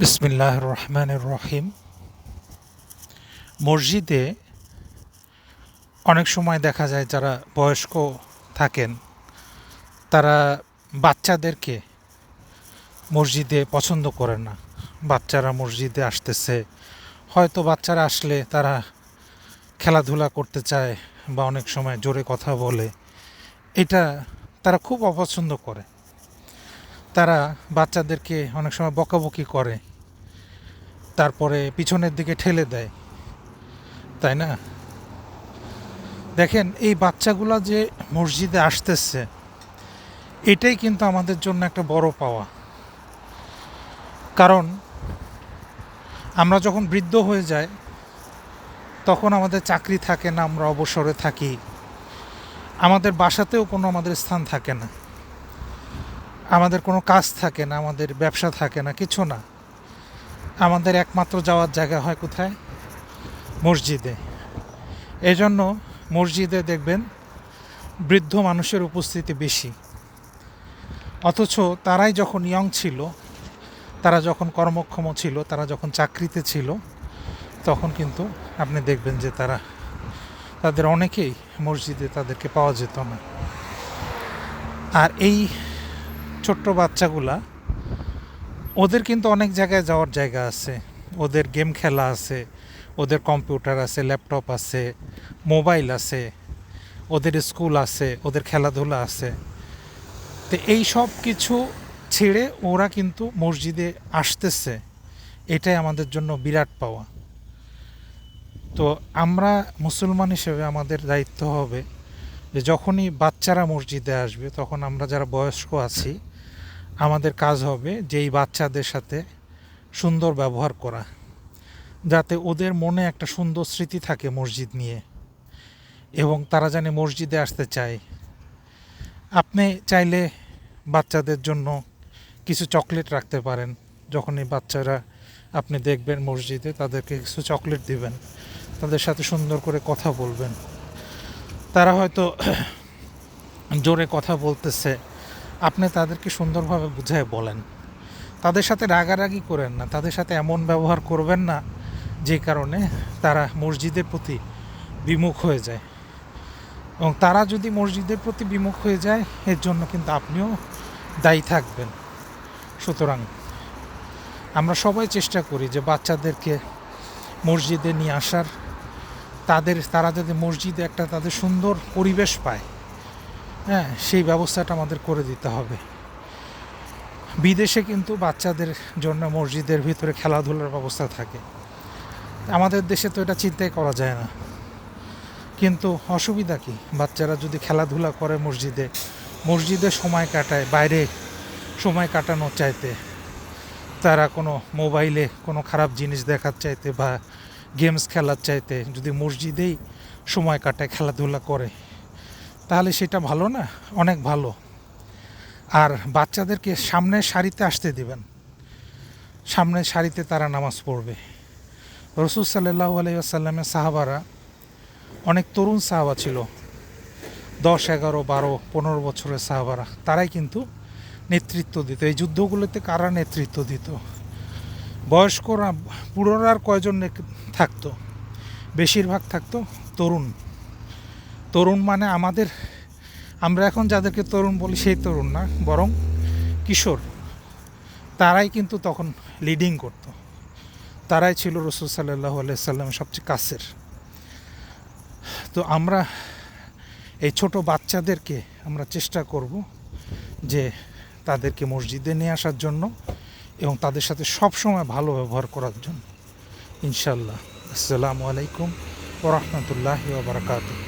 বিসমিল্লাহ রহমানের রহিম মসজিদে অনেক সময় দেখা যায় যারা বয়স্ক থাকেন, তারা বাচ্চাদেরকে মসজিদে পছন্দ করে না। বাচ্চারা মসজিদে আসতেছে, হয়তো বাচ্চারা আসলে তারা খেলাধুলা করতে চায় বা অনেক সময় জোরে কথা বলে। এটা তারা খুব অপছন্দ করে। তারা বাচ্চাদেরকে অনেক সময় বকাবকি করে। তারপরে পিছনের দিকে ঠেলে দেয়। তাই না? দেখেন, এই বাচ্চাগুলো যে মসজিদে আসতেছে, এটাই কিন্তু আমাদের জন্য একটা বড় পাওয়া। কারণ, আমরা যখন বৃদ্ধ হয়ে যাই, তখন আমাদের চাকরি থাকে না, আমরা অবসরে থাকি। আমাদের বাসাতেও কোনো আমাদের স্থান থাকে না। আমাদের কোনো কাজ থাকে না, আমাদের ব্যবসা থাকে না, কিছু না। আমাদের একমাত্র যাওয়ার জায়গা হয় কোথায়? মসজিদে। এই জন্য মসজিদে দেখবেন বৃদ্ধ মানুষের উপস্থিতি বেশি। অথচ তারাই যখন ইয়ং ছিল, তারা যখন কর্মক্ষম ছিল, তারা যখন চাকরিতে ছিল, তখন কিন্তু আপনি দেখবেন যে তারা, তাদের অনেকেই মসজিদে তাদেরকে পাওয়া যেত না। আর এই ছোট্ট বাচ্চাগুলা ওদের কিন্তু অনেক জায়গায় যাওয়ার জায়গা আছে। ওদের গেম খেলা আছে, ওদের কম্পিউটার আছে, ল্যাপটপ আছে, মোবাইল আছে, ওদের স্কুল আছে, ওদের খেলাধুলা আছে। তো এই সব কিছু ছেড়ে ওরা কিন্তু মসজিদে আসতেছে। এটাই আমাদের জন্য বিরাট পাওয়া। তো আমরা মুসলমান হিসেবে আমাদের দায়িত্ব হবে যে যখনই বাচ্চারা মসজিদে আসবে, তখন আমরা যারা বয়স্ক আছি আমাদের কাজ হবে যেই বাচ্চাদের সাথে সুন্দর ব্যবহার করা, যাতে ওদের মনে একটা সুন্দর স্মৃতি থাকে মসজিদ নিয়ে, এবং তারা জানে মসজিদে আসতে চায়। আপনি চাইলে বাচ্চাদের জন্য কিছু চকলেট রাখতে পারেন। যখন এই বাচ্চারা আপনি দেখবেন মসজিদে, তাদেরকে কিছু চকলেট দিবেন, তাদের সাথে সুন্দর করে কথা বলবেন। তারা হয়তো জোরে কথা বলতেছে। আপনি তাদেরকে সুন্দরভাবে বুঝায় বলেন। তাদের সাথে রাগারাগি করেন না, তাদের সাথে এমন ব্যবহার করবেন না, যে কারণে তারা মসজিদের প্রতি বিমুখ হয়ে যায়। এবং তারা যদি মসজিদের প্রতি বিমুখ হয়ে যায়, এর জন্য কিন্তু আপনিও দায়ী থাকবেন। সুতরাং আমরা সবাই চেষ্টা করি যে বাচ্চাদেরকে মসজিদে নিয়ে আসার, তাদের, তারা যদি মসজিদে একটা তাদের সুন্দর পরিবেশ পায়। হ্যাঁ সেই ব্যবস্থাটা আমাদের করে দিতে হবে। বিদেশে কিন্তু বাচ্চাদের জন্য মসজিদের ভিতরে খেলাধুলার ব্যবস্থা থাকে। আমাদের দেশে তো এটা চিন্তাই করা যায় না। কিন্তু অসুবিধা কি? বাচ্চারা যদি খেলাধুলা করে মসজিদে মসজিদে সময় কাটায়, বাইরে সময় কাটানোর চাইতে, তারা কোনো মোবাইলে কোনো খারাপ জিনিস দেখার চাইতে বা গেমস খেলার চাইতে যদি মসজিদেই সময় কাটায়, খেলাধুলা করে তাহলে সেটা ভালো না? অনেক ভালো। আর বাচ্চাদেরকে সামনের সারিতে আসতে দিবেন। সামনের সারিতে তারা নামাজ পড়বে। রসুল সাল্লাহ আলাইসাল্লামের সাহাবারা, অনেক তরুণ সাহাবা ছিল। দশ, এগারো, বারো, পনেরো বছরের সাহাবারা, তারাই কিন্তু নেতৃত্ব দিত। এই যুদ্ধগুলোতে কারা নেতৃত্ব দিত? বয়স্করা, পুরোরা আর কয়জন থাকতো? বেশিরভাগ থাকতো তরুণ। তরুণ মানে আমাদের, আমরা এখন যাদেরকে তরুণ বলি সেই তরুণ না, বরং কিশোর। তারাই কিন্তু তখন লিডিং করতো। তারাই ছিল রসুল সাল্লাহ আলাইসাল্লামের সবচেয়ে কাছের। তো আমরা এই ছোট বাচ্চাদেরকে আমরা চেষ্টা করব যে তাদেরকে মসজিদে নিয়ে আসার জন্য এবং তাদের সাথে সবসময় ভালো ব্যবহার করার জন্য। ইনশাল্লাহ আসসালামু আলাইকুম ওরহমতুল্লাহ বারকাতুহ।